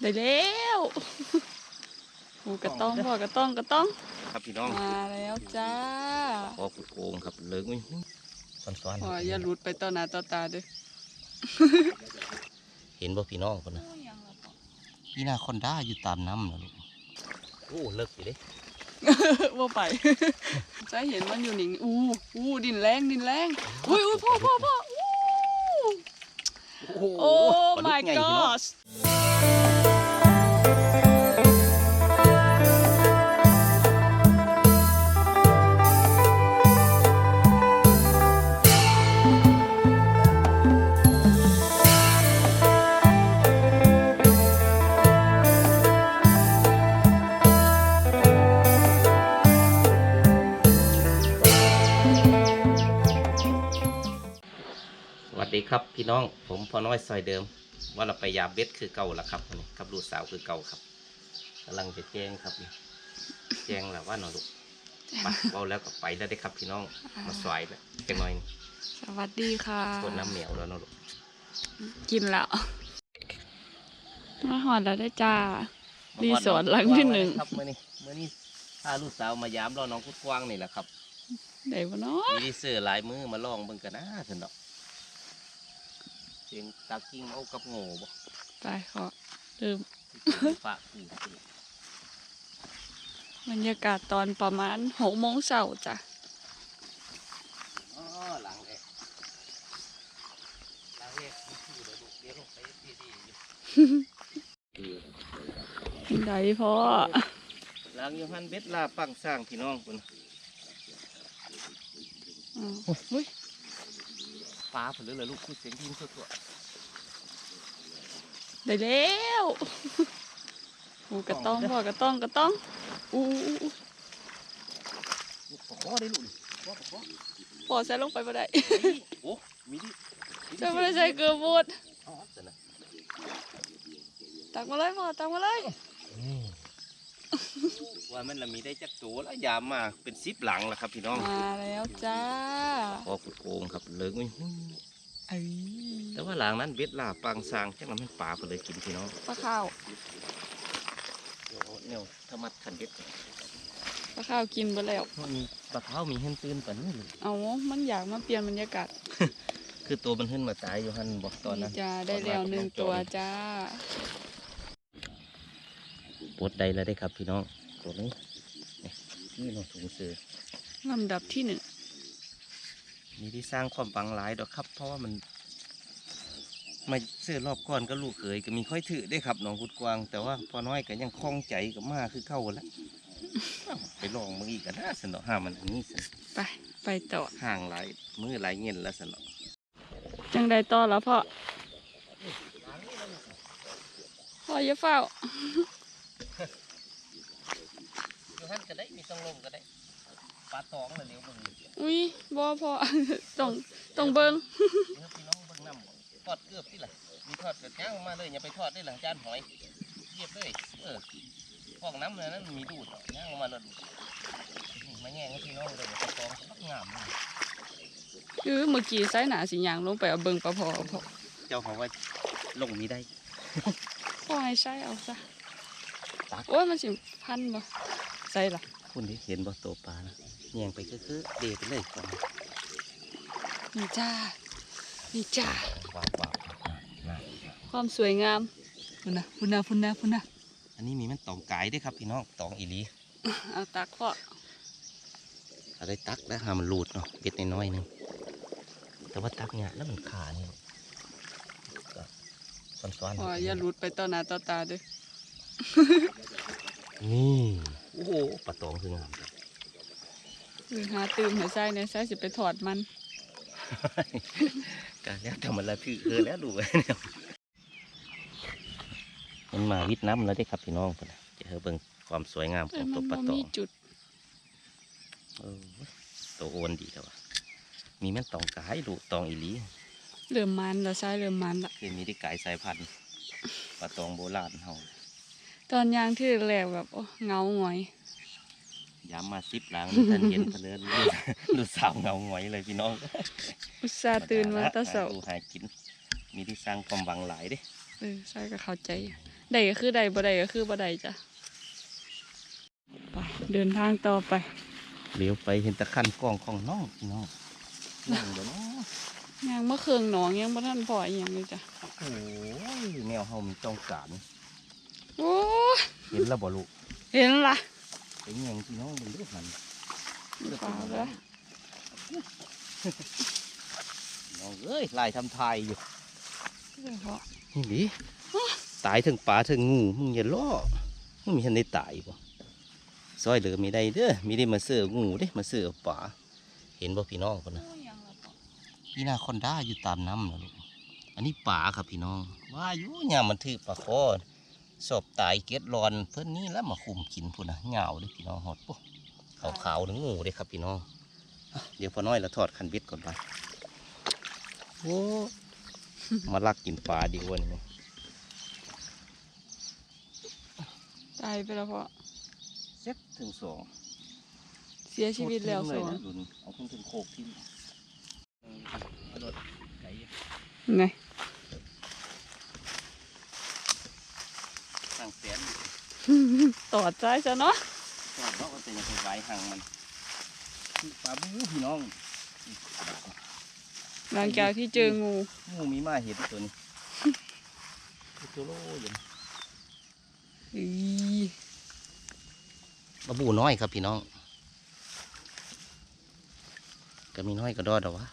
ได้แล้วโอ้กระต้องพ่อกระต้องกระต้อง ครับพี่น้องมาแล้วจ้าพอขุดโอ่งครับเลิกไหมซ้อนๆพ่ออย่าหลุดไปต่อหน้าต่อตาเด้อเห็นบ่พี่น้องคนนะพี่นาคอนด้าอยู่ตามน้ำนะลูกโอ้เลิกอยู่เด้ว่าไปจะเห็นมันอยู่นิ่งอู้อู้ดินแรงดินแรงอุ้ยอุ้ยพ่อพ่อพ่ออู้โอ้ปลา my ดุ น้องผมพอน้อยซอยเดิม ว่าเราไปยามเบ็ดคือเก่าละครับวันนี้ครับลูกสาวคือเก่าครับกำลังจะแจ้งครับนี่แจ้งแล้วว่าหนอลูกไปเบาแล้วก็ไปแล้วได้ครับพี่น้องมาสวายแล้วจังหน่อยสวัสดีค่ะคนน้ำเหนียวแล้วเนาะลูกกินแล้วมาหอดแล้วได้อจ้ารีสอร์ทหลังที่หนึ่งครับมื่อนี้มื่อนี้พาลูกสาวมายามรอน้องกุดกว้างนี่แหละครับได้บ่เนาะมีเสื้อหลายมือมาลองเบิ่งกันนะสนดอกเสียงตากิ้งเอากับโง่บ่ไปขอเริ่มฝากกูบรรยากาศตอนประมาณหกโมงเช้าจ้ะอ๋อหลังเอกหลังเอกมีชื่อเลยลูกเดี๋ยวลงไปดีๆอยู่ได้พ่อหลังอยู่หันเบ็ดลาปังสร้างพี่น้องคุณอืมอุ้ย ฟ้าผลเลยลูกคือเสียงดินสดได้แล้วโอ้กระต้องพ่อกระต้องกระต้องอู้อู้อู้ๆลูกปะข้อได้ลูกนี่ปะข้อพ่อใส่ลงไปบ่ได้โอ้มีดิใส่บ่ได้ใส่เกลือบูดอ๋อสนะตักมาเลยพ่อตักมาเลย ว่ามันละมีได้จักตัวแล้วยามมาเป็นสิบหลังแล้วครับพี่น้องมาแล้วจ้าพอขุดโอ่งครับเลิกไหมเอ้ยแต่ว่าหลังนั้นเบ็ดลาปังสร้างจังมันป่าไปเลยกินพี่น้องปลาข้าวเดี๋ยวเนี่ยถ้ามัดขันเบ็ดปลาข้าวกินไปแล้วมันมีปลาเท้ามีเห็นตื่นปันนี่เลยเอามันอยากมาเปลี่ยนบรรยากาศคือตัวมันขึ้นมาตายอยู่หันบอกตอนนั้นนี่จ้าได้แล้วหนึ่งตัวจ้าปวดใดแล้วได้ครับพี่น้อง ตัวนี้นี่นี่เนาะถุงเสือลำดับที่หนึ่งมีที่สร้างความปังหลายดอกครับ เพราะว่ามันมาเสื้อรอบก่อนก็ลูกเขยก็มีค่อยถือได้ครับน้องกุดกวาง แต่ว่าพอน้อยก็ยังคล่องใจกับมาคือเข้าแล้วเอ้าไปลองมืออีกกันนะสนอห้ามันอันนี้สิไปไปต่อห่างหลายมือหลายเงินแล้วสนอจังได้ต่อแล้วพ่อพ่ออย่าเฝ้าอยู่หัน ก็ได้มีต้องลงก็ได้ปลาตองเลยเดี๋ยวมึงอุ้ยบ่พ่อต้องต้องเบิ่งเดี๋ยวพี่น้องเบิ่งน้ำทอดเกือบที่ล่ะมีทอดกระย่างมาเลยอย่าไปทอดได้หลังจานหอยเรียบเลยเออพอกน้ำเลยนั้นมีดูดเนาะย่างออกมาเลยนี่มาแย่งให้พี่น้องเลยปลาตองสักงามเลยคือเมื่อกี้ใส่หนาสีหยางลงไปเอาเบิ่งปลาพอพ่อเจ้าของว่าลงมีได้พ่อให้ใส่เอาซะตักโอ้ยมันสิพันบ่ ใส่ล่ะคุณดิเห็นบ่ตัวปลานะแย่งไปก็คือเดไปเลยก่อนนี่จ้านี่จ้าว้าวว้าวนะความสวยงามพุ่นนะพุ่นนะพุ่นนะพุ่นนะอันนี้มีมันตองไก่ด้วยครับพี่น้องตองอีหลีเอาตักพ่อถ้าได้ตักแล้วหามันหลุดเนาะเบ็ดน้อยๆหนึงแต่ว่าตักเนี่ยแล้วมันขานี่ก็ซ้อนๆพ่ออย่าหลุดไปต่อหน้าต่อตาเด้อนี่ โอ้โหปลาตองคืองามจังคือหาตื่มให้ใส่ในใส่สิไปถอดมันก็แล้วแต่มันละถือเออแล้วดูเนี่ยมันมาวิดน้ำแล้วได้ครับพี่น้องพุ่นน่ะจะเห็นเบิ่งความสวยงามขเอ้อยงมัตันวปบ่ลาตอมีงจุดเออตัวโอนดีแต่ว่ามีแม่นตองกายดูตองอีหลีเริ่มมันแล้วใส่เริ่มมันละเคยมีได้กายสายพันธุ์ปลาตองโบราณเฮา ตอนยางที่แรกแบบโอ้เหงาหงอยย้ำมาซิปหลังท่านเห็นเพลินลูกลูกสาวเงาหงอยเลยพี่น้อง อุตส่าห์ตื่นมาแตะเสาหดูหากิน มีที่สร้างความหวังหลายเด้เออใส่ก็เข้าใจได้ก็คือได้บ่ได้ก็คือบ่ได้จ้ะไปเดินทางต่อไปเลี้ยวไปเห็นตะขันกล้องของน้องพี่น้องนั่งบ่เนาะยังมะเคืองหนองยังบ่ทันพออีหยังเลยจ้ะโอ้ยแนวเฮามีต้องการ โอ้ยเห็นแล้วบ่ลูกเห็นละเป็นหยังพี่น้องมันดูหันปลาแล้วน้องเอ้ยลายทำทายอยู่เดี๋ยวเพาะนี่ดิตายถึงป่าถึงงูมึงอย่าล่อมึงมีทันได้ตายบ่ซอยเหลือมีได้เด้อมีได้มาเสืองูเด้มาเสือป่าเห็นบ่พี่น้องคนนะโอ้ยยังละเพาะพี่นาคอนด้าอยู่ตามน้ำนะลูกอันนี้ป่าครับพี่น้องว่าอยู่ยามมันถือปลาคอ สอบตายเกล็ดรอนเพิ่นนี่แล้วมาคุมกินพุ่นนะเหงาเลยพี่น้องหอดปุ๊ขาวๆถึงงูเลยครับพี่น้องอะเดี๋ยวพอน้อยเราถอดคันเบ็ดก่อนไปโอ้มาลักกินปลาดีกว่านี่ตายไปแล้วเพาะเซ็ตถึงสองเสียชีวิตแล้วโคสตรองทิ้เลยนะดุนเอาขึ้นถึงโคกทิ้งเออเอาโดดไก่ไง ตั้งแสนอยู่ ตอดใจซะเนาะตอดเนาะก็เป็นยังไงไวห่างมันปลาบูพี่น้องหลังจากที่เจองูงูมีมาเห็นตัวนี้ตัวโลอยู่อีปลาบูน้อยครับพี่น้องก็มีน้อยก็ดอดหรอวะ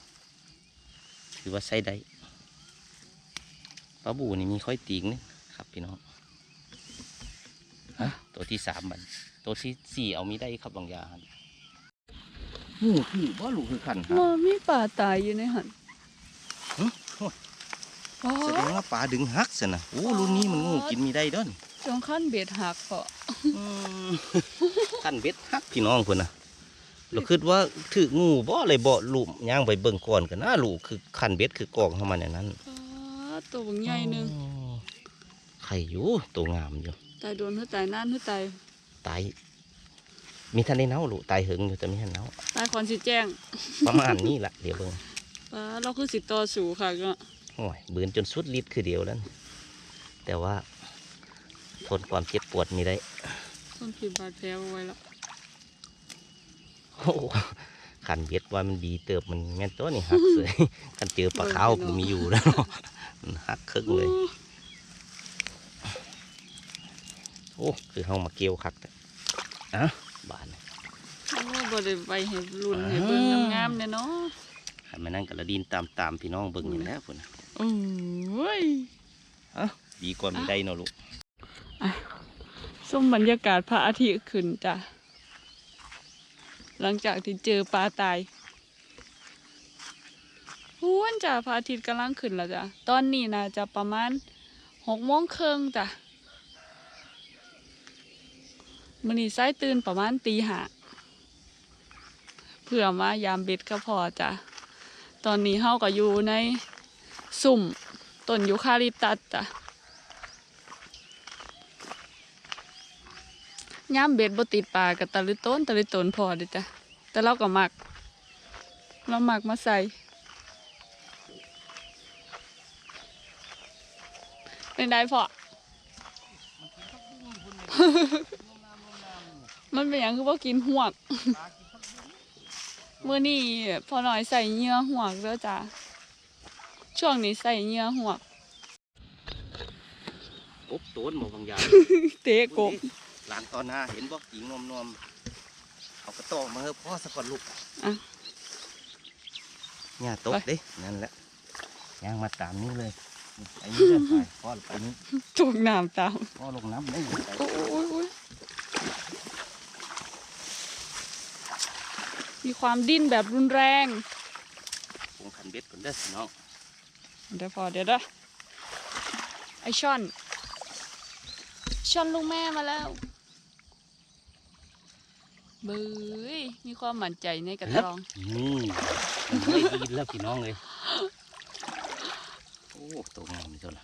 ถือว่าใช้ได้ปลาบูนี่มีค่อยตีงนี่ครับพี่น้อง ที่สามมันตัวที่สี่เอามีได้ครับบางอย่างงูคือว่าลูกคือขันครัมับนมีป่าตายอยู่ในหันหึโอ้ยอ๋อแสดงว่าปลาดึงหักสินะโอ้รุ่นนี้มันงูกินมีได้เด้อนจงขั้นเบ็ดหักเพาะอืมขันเบ็ดหักพี่น้องคนนะเราคิดว่าถืองูบ่อะไรบ่ลูกย่างไปเบิ่งก่อนกันนะลูกคือขันเบ็ดคือกองเข้ามาในนั้นอ๋อตัวบักใหญ่หนึงอ๋อไข่อยู่ตัวงามอยู่ ตายโดนหรือตายนานหรือตายตายมีท่านได้เน่าลูกตายหึงอยู่แต่ไม่ทันเน่าตายคอนสิแจ้งประมาณนี้แหละเดี๋ยวเบิ่งป้าเราคือสิต่อสู่ค่ะก็โอ้ยบืนจนสุดฤทธิ์คือเดียวแล้วแต่ว่าทนความเจ็บปวดมีได้ต้นผิดบาดแผลเอาไว้แล้วโอ้โหขันเบ็ดว่ามันดีเติบมันแม่นตัวนี่หักเสยขันเจอปลาขาวมันมีอยู่แล้วเนาะมันหักครึ่งเลย โอ้คือเฮามาเกี่ยวคักแต่อะบานโอ้บ่ได้ไปให้รุ่นให้เบิ่งงามๆแน่เนาะให้มานั่งกระดินตามตามๆพี่น้องเบิ่งอย่างนี้พุ่นน่ะโอ้ยอะดีก่อนมีได้เนาะลูกชมบรรยากาศพระอาทิตย์ขึ้นจ้ะ หลังจากที่เจอปลาตายพูนจ้ะพระอาทิตย์กำลังขึ้นแล้วจ้ะ ตอนนี้นะจะประมาณหกโมงครึ่งจ้ะ มื้อนี้สายตื่นประมาณตีห้าเพื่อมายามเบ็ดก็พอจ้ะตอนนี้เฮาก็อยู่ในสุ่มต้นยูคาลิปตัสจ้ะยามเบ็ดบ่ติดปลากับตะลิต้นตะลิต้นพอเด้จ้ะแต่เราก็มัก เรามักมาใส่ เป็นได้พอ มันเป็นอย่างคือว่ากินหวก เมื่อนี้พอหน่อยใส่เหยื่อหวกแล้วจ้ะ ช่วงนี้ใส่เหยื่อหวก กบโต้นหมอบางอย่างเตะกบหลานตอนหน้าเห็นบ่กิงนมนมๆเอากระโตอกมาเฮ้พ่อสะกดลูกอะเนี่ยตกไปเด้นั่นแหละย่างมาตามนี้เลยไอ้นี่เด้อไปพ่อไปนี้ถูกน้ำตามพ่อลงน้ำได้อยู่ไป โอ้ยโอ้ยโอ้ย มีความดิ้นแบบรุนแรงปรุงขันเบ็ดก่อนเด้อพี่น้องเดี๋ยวพอเดี๋ยวเด้อไอช่อนช่อนลูกแม่มาแล้วเบยมีความมั่นใจในกระตรองนี่มันไม่ดีแล้วพี่น้องเลยโอ้ตัวงามนี่เท่าไหร่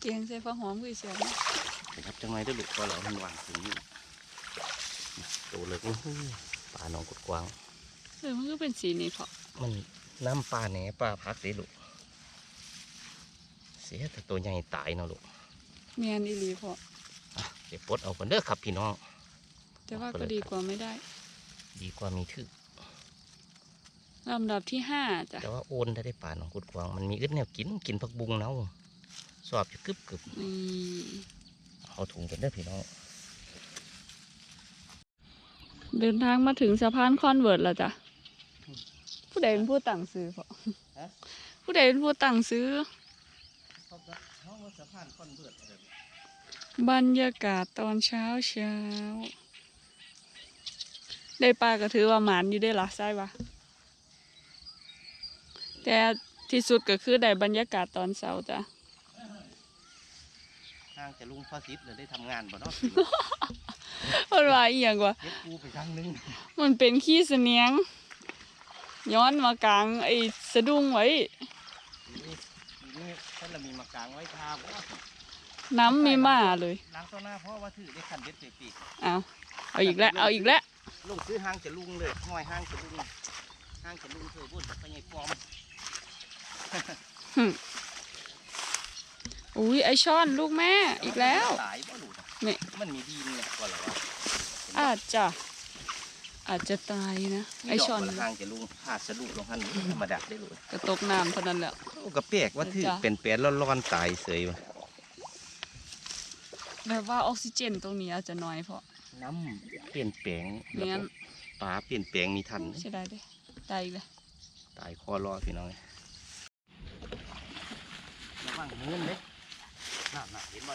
เกียงใส่ฟ้าหอมคือเสียงนะขยับจังไงได้อลูกพอเรามันวางตรงนี้ตัวเล็กนี่ ปลาหนองกุดกวางเออมันก็เป็นสีนี้เพราะมันน้ำปลาแหนปลาพักเด้ลูกเสียแต่ตัวใหญ่ตายเนาะลูกเมียนอีหลีพอเดี๋ยวปลดเอากันเด้อครับพี่น้อง แต่ว่าก็ดีกว่าไม่ได้ดีกว่ามีทึกลำดับที่ห้าจ้ะแต่ว่าโอนได้ได้ป่าน้องกุดกวางมันมีอึดแนวกินกินผักบุงเนาสอบจะกึบกึบนี่เอาถุงกันเด้อพี่น้อง เดินทางมาถึงสะพานคอนเวิร์ตแล้วจ้ะ ผู้ใดเป็นผู้ตั้งซื้อพอผู้ใดเป็นผู้ตั้งซื้อเขาก็เขาว่าสะพานคอนเบิร์ตบรรยากาศตอนเช้าเช้า ได้ปลาก็ถือว่าหมานอยู่ได้ละใช่ปะแต่ที่สุดก็คือได้บรรยากาศตอนเช้าจ้ะห่างจะลุงพ่อซิดเลยได้ทำงานบ่เนาะ เพราะว่าอีหยังวะเฮ็ดกูไปทางนึงมันเป็นขี้เสนียง ย้อนมากลางไอ้สะดุ้งไว้ นี่นี่ท่านละมีมากลางไว้ทาบ่น้ำมีมาเลยล้างต้นหน้าเพราะว่าถือได้คันเด็ดเตปีกเอาเอาอีกแล้วเอาอีกแล้วลุงซื้อห้างจะลุงเลยห้อยห้างจะลุงห้างจะลุงเธอบุญไปไงฟอมอุ้ยไอช่อนลูกแม่อีกแล้ว ตายบ่หลุด นี่มันมีดีนเนี่ยก่อนเหรอวะอาจจะอาจจะตายนะไอช่อนดกบ่ละห้างจะลุงพาดสะดุลงหันธรรมดาได้หลุดกระตกน้ำเท่านั้นแหละโอ้กระเปกว่าถือจ้ะเป็นแปลนร้อนๆตายเสยวะแบบว่าออกซิเจนตรงนี้อาจจะน้อยเพราะน้ำเปลี่ยนแปลงเมียนปลาเปลี่ยนแปลงมีทันใช่ได้เด้ตายอีกแล้วตายคอรอพี่น้องระวังเงินเด้น่าน่าเห็นบ่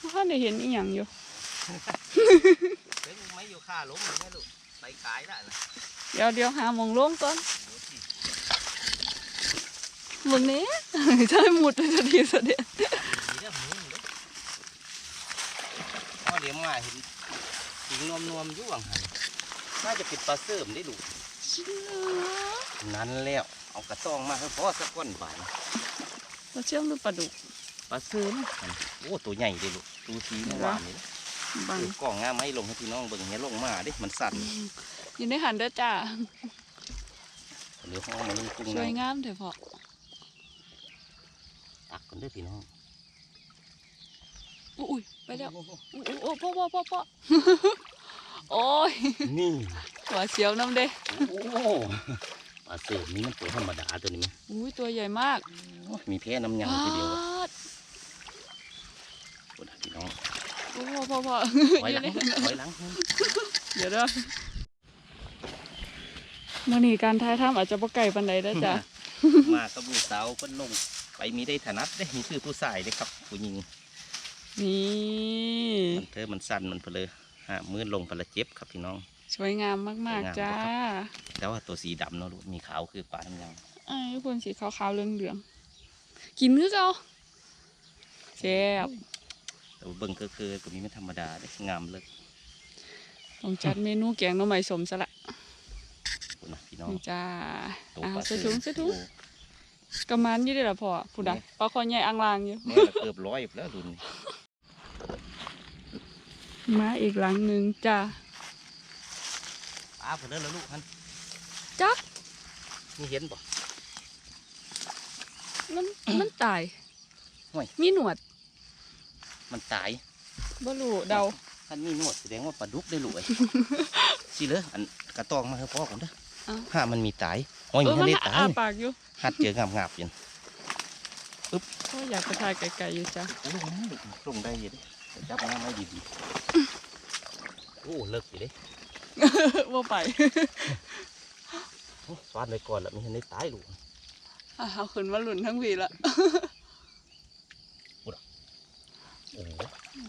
ถ้าได้เห็นอีหยังอยู่เฮ้ยมึงไม่อยู่ค่าล้มมึงแม่ลูกไปขายได้นะเดี๋ยวเดี๋ยวหาหมองลงก่อนโอ้สิมึงนี้จะได้หมุดไปสักทีสักเดียวดีเด้อมึงเด้อพ่อเลี้ยงมาเห็นถิงนวมนวมๆอยู่หวังหันน่าจะเป็นปลาเสริมได้ลูกชิเหลือนั้นแล้วเอากระตองมาให้พ่อสักก้อนบานปลาเชื่อมหรือปลาดุกปลาเสริม โอ้ตัวใหญ่เลยลูกตัวสีเมื่อวานนี้บังเดี๋ยวกล่องงามไหมลงให้พี่น้องเบิ่งเนี้ยลงมาดิมันสั่นอยู่ในหันเด้อจ้าหรือห้องมันนี่กุ้งสวยน้ำงามเถอะพอตักกันเด้อพี่น้องอุ้ยไปแล้วอุ้ยโอ้พ่อพ่อพ่อพ่อโอ้ยนี่หัวเสียวน้ำเด้โอ้ปลาเสริมนี่มันตัวธรรมดาตัวนี้ไหมอุ้ยตัวใหญ่มาก มีแพ้น้ำยางทีเดียวอะ ปาด โอ้ยพี่น้อง โอ้ พ่อพ่อพ่อถอยหลังอยู่ในถอยหลัง เดี๋ยวเด้อมื่อนี้การท้ายถ้ำอาจจะบ่ไก่ปันใดเด้อจ้ะ มากับลูกสาวเพิ่นลงไปมีได้ถนัดได้มีชื่อผู้ชายเลยครับ ผู้หญิง นี่มันเธอมันสั่นมันเพลอฮะมือลงเพลอเจ็บครับพี่น้อง สวยงามมากสวยงามๆจ้า แต่ว่าตัวสีดำเนาะลูกมีขาวคือปลาน้ำยางไอ้ยคนสีขาวๆเหลืองๆกินคือเก่าแซ่บ แต่ว่าเบิ่งก็คือตัวนี้ไม่ธรรมดาเด้งามเลยต้องจัดเมนูแกงหน่อไม้สมซะละคุณนะพี่น้องนี่จ้าตัวอ่าปลาใส่ถุงใส่ถุงโอ้กระมันอยี่ได้อละพ่อผู้ใดนี่ปลาคอใหญ่อ่างลางอยู่แม่ละเกือบร้อยแล้วดุนมาอีกหลังหนึ่งจ้าปลาเพลอแล้วลูกท่านจักนี่เห็นบ่มันมันตายห่วยมีหนวด มันตายบ่รู้เดาท่านมีหนวดแสดงว่าปลาดุกได้ลูกไอ้สิเลยอันกระตองมาให้พ่อก่อนเด้ออ้าวถ้ามันมีตายโอ้ยเอมัอนมันไม่ได้ตาอายปากอยู่หัดเจองาบๆอยันก็อยากไปถ่ายไกลๆอยู่จ้าโอ้ยมันลงได้อยังเด้จับงามไม่ดีๆโอ้เลิกอยู่เด้ว่าไปโอ้สวาดไว้ก่อนแล้วไมีทันได้ตายลูกอะเอาขึ้นมาหลุนทั้งวีละ โอ้โห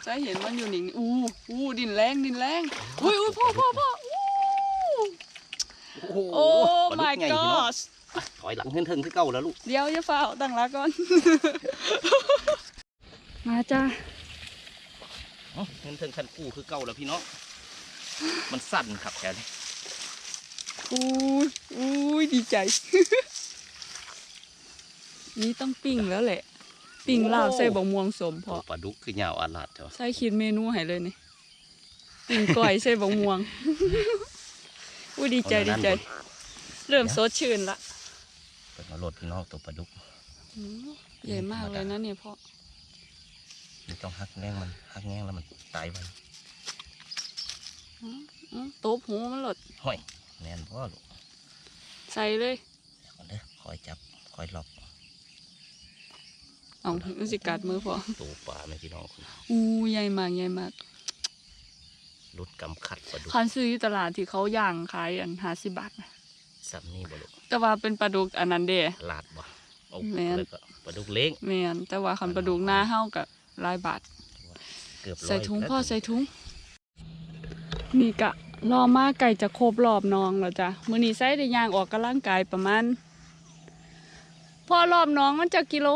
จะเห็นมันอยู่นิ่งอู้อู้ดินแรงดินแรงอุ้ยอุ้ยพ่อพ่อพ่ออู้โอ้โหโอ้ปลาดุ my กใหญ่พี่น้อง god ถอยหลังเฮิ่นเทิงคือเก่าแล้วลูก เดี๋ยวอย่าฟ้าตั้งหลักก่อน มาจ้าเอ้าเฮิ่นเทิงคันกู้คือเก่าแล้วพี่น้อง มันสั่นครับแกนี่อุ้ยอุ้ยดีใจ นี่ต้องปิ้งแล้วแหละ ปิ้งลาวใส่บะม่วงสมพโอ้อปลาดุกคือยาวอาลาดเถอะใส่คิดเมนูให้เลยนี่ปิ้งก้อยใส่บะม่วงอุ้ยดีใจดีใจ เริ่มสดชื่นละเปิดมาโหลดพี่น้องตัวปลาดุกอืมใหญ่มากเลยนะเนี่ยพ่อมันต้องหักแง่งมันหักแง่งแล้วมันตายไปอื้อตบหูมันหลดห้อยแน่นพ่อลูกใส่เลยเดี๋ยวก่อนเด้อคอยจับคอยหลอก เอามันสิกัดมือพอตัวปลาไหมพี่น้องคุณอู้ใหญ่มากใหญ่มากรุดกำคัดปลาดุกคันซื้ออยู่ตลาดที่เขาย่างขายอันห้าสิบบาทนะสับนี่บ่ลูกแต่ว่าเป็นปลาดุกอันนั้นเด้ลาดบ่เอาแม่นแล้วก็ปลาดุกเล้งแม่นแต่ว่าคันปลาดุกหน้าเฮากับหลายบาทเกือบร้อยใส่ถุงแล้วพ่อใส่ถุงนี่กะรอมาไก่จะครบรอบน้องแล้วจ้ะมื้อนี้ใส่ได้ย่างออกกำลังกายประมาณพ่อรอบน้องมันจะกิโล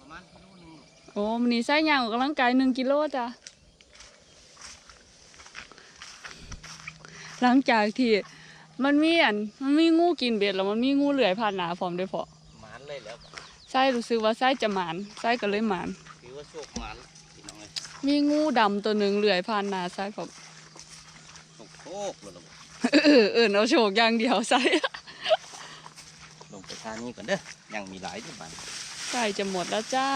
ประมาณกิโลหนึงลูก โอ้มื้อนี้ใส่ย่างออกกำลังกายหนึ่งกิโลจ้ะหลังจากที่มันมีอันมันมีงูกินเบ็ดแล้วมันมีงูเลื้อยผ่านหน้าพร้อมด้วยพอหมานเลยแล้วใส่รู้สึกว่าใส่จะหมานใส่ก็เลยหมานถือว่าโชคหมานพี่น้องเลยมีงูดำตัวหนึ่งเลื้อยผ่านหน้าใส่ผมโชคโชคเลยลูกเออเออเอาโชคอย่างเดียวใส่ลงไปทางนี้ก่อนเด้อยังมีหลายที่บ้านใกล้จะหมดแล้วจ้า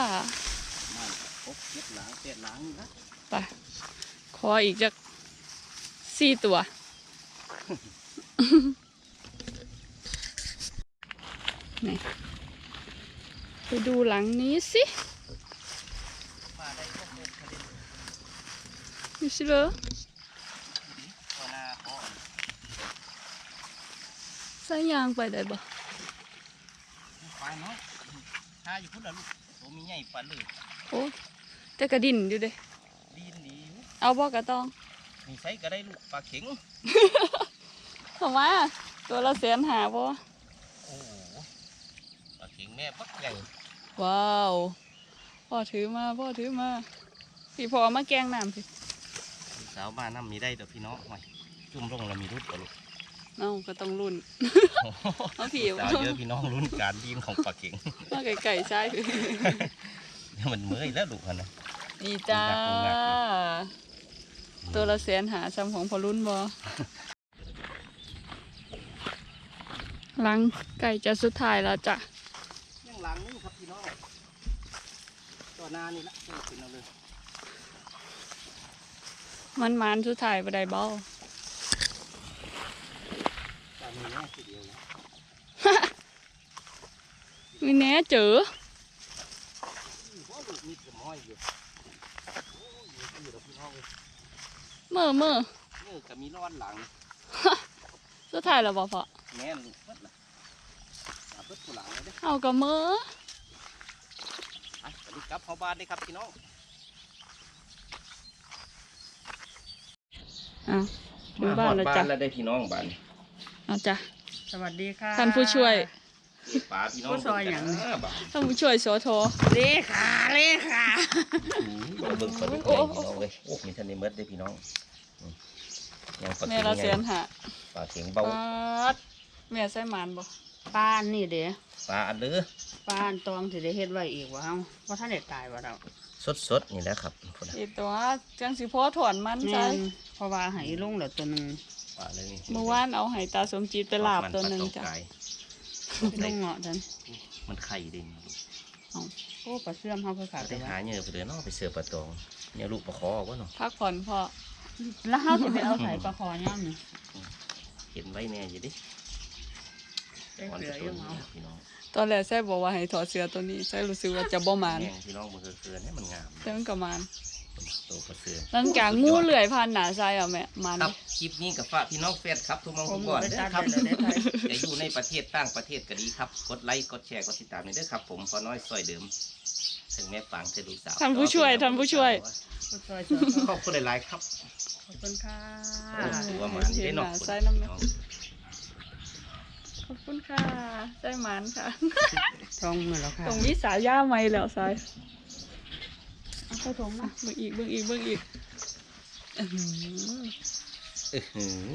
มาพบเก็บหลังเก็บหลังนะไปขออีกจักสี่ตัวนี่ไปดูหลังนี้สิมาได้พบเก็บทะเลนี่สิเลยพอหน้าพอใส่ยางไปได้บ่ปลาเนาะถ้าอยู่พุ่นละลูกตัวมีใหญ่ปลาเลยโอ้ แต่กระดินอยู่เด้ดีนดีอยู่เอาบ่กระตองมีไซก็ได้ลูกปลาเข็งทำไมอะตัวละแสนหาบ่โอ้โหปลาเข็งแม่ปักใหญ่ว้าวพ่อถือมาพ่อถือมาพี่พอมาแกงน้ำสิลูกสาวบ้านน้ำมีได้แต่พี่น้องไว้จุ่มลงแล้วมีรุดกว่าลูกเอ้าก็ต้องรุ่นเอาผิวสาวเยอะพี่น้องรุ่นการดินของปลาเข็งมาไก่ๆใช่เดี๋ยว มันเมื่อยแล้วลูกอะนะ นี่จ้า หนักหนักหนัตัวละแสนหาซ้ำของพอรุ่นบอหลังไก่จะสุดท้ายแล้วจ้ะยังหลังนึงครับพี่น้องต่อหน้านี่ละเออขึ้นเอาเลยมันมันๆสุดท้ายบ่ได้เบาตามนี้แน่ทีเดียวนะมีแหน่เจออือเพราะ ลูกมีกระม้อยอยู่โอ้ยอยู่ที่เราพี่น้องเลยเมื่อเมื่อนี่ก็มีร้อนหลังสุดท้ายแล้วบ่พอแม่นลูกเบิดล่ะอย่าเบิดผู้หลังเลยเด้อเอากับมือไปสวัสดีครับเฮาบ้านได้ครับพี่น้องอะถึงบ้านแล้วจ้ะแล้วได้พี่น้องบ้าน เอาจ้ะ สวัสดีค่ะ ท่านผู้ช่วยนี่ ป๋าพี่น้องผู้ซอยหยังเบิ่บ้านท่านผู้ช่วยโสโทเลขาเลขาเบิ่งเบิ่งปลาดุกโอ้ใหญ่โอ้พี่น้องเลยโอ้มีท่านได้เมดได้อพี่น้องอืมยังปลาแม่เข็งละไงแสนหาปลาเข็งเบาปาดแม่ใส่หมานบ่ป้านนี่เด้ปลาอันเลือป้านตองสิได้เฮ็ดไว้อีกว่าเฮาว่าท่านได้ตายว่าเราสดสดๆนี่แหละครับพุ่นน่ะอีตัวจังสิพอถอนมันแม่ใส่นเพราะว่าให้ลุงแล้วตัวหนึงปลาเลยนี่เมื่อวานเอาไห้ตาสมจีตไปลาบตัวหนึ่งมันปลจ้ะตองกาย ลุงเงาะท่านมันไข่เด้งโอ้ปลาเสื่อมเฮาคือขาดไปแต่ว่าหาเหยื่อไปเดือนนอกไปเสือปลาตองเนี่ยลูกปลาคอวะเนาะพักผ่อนพ่อแล้วเฮาสิไปเอาไข่ปลาคอย่ามนี่เห็นไว้แน่อยู่ดิได้ก่อนเสืจะอตัวยังนี้เอานะพี่น้องตอนแรกใส่บอกว่าให้ถอดเสื้อตัวนี้ใส่รู้สึกว่าจะบ่มานแม่งพี่น้องมันเกลือเนี่ยมันงามแต่มันก็มาน ตัวปลาเสือหลังจากงูเลื้อยผ่านหน้าใส่อะแม่มานครับคลิปนี้กับฝากพี่น้องแฟนครับทุกหมองผทุมกบ่บ่อนได้เด้ตัอดครับเลยได้ไทยจะอยู่ในประเทศต่างประเทศก็ดีครับ กดไลค์กดแชร์กดติดตามนี่เด้อครับ ผมพอน้อยซอยเดิมถึงแม่ฟังเธอดูสาวท่านผู้ช่วยท่านผู้ช่วยผู้ช่วยสวยขอบคุณหลายๆครับขอบคุณค่ะโอ้โหว่าหมานี่ได้เนอกใส่น้ำแม่ขอบคุณค่ะใส่หมานค่ะท้องมือแล้วค่ะตรงวิสาย่าไม่แล้วใส่ เอาเข้าถุงนะเบิ่งอีกเบิ่งอีกเบิ่งอีกอื้อหืออื้อหือ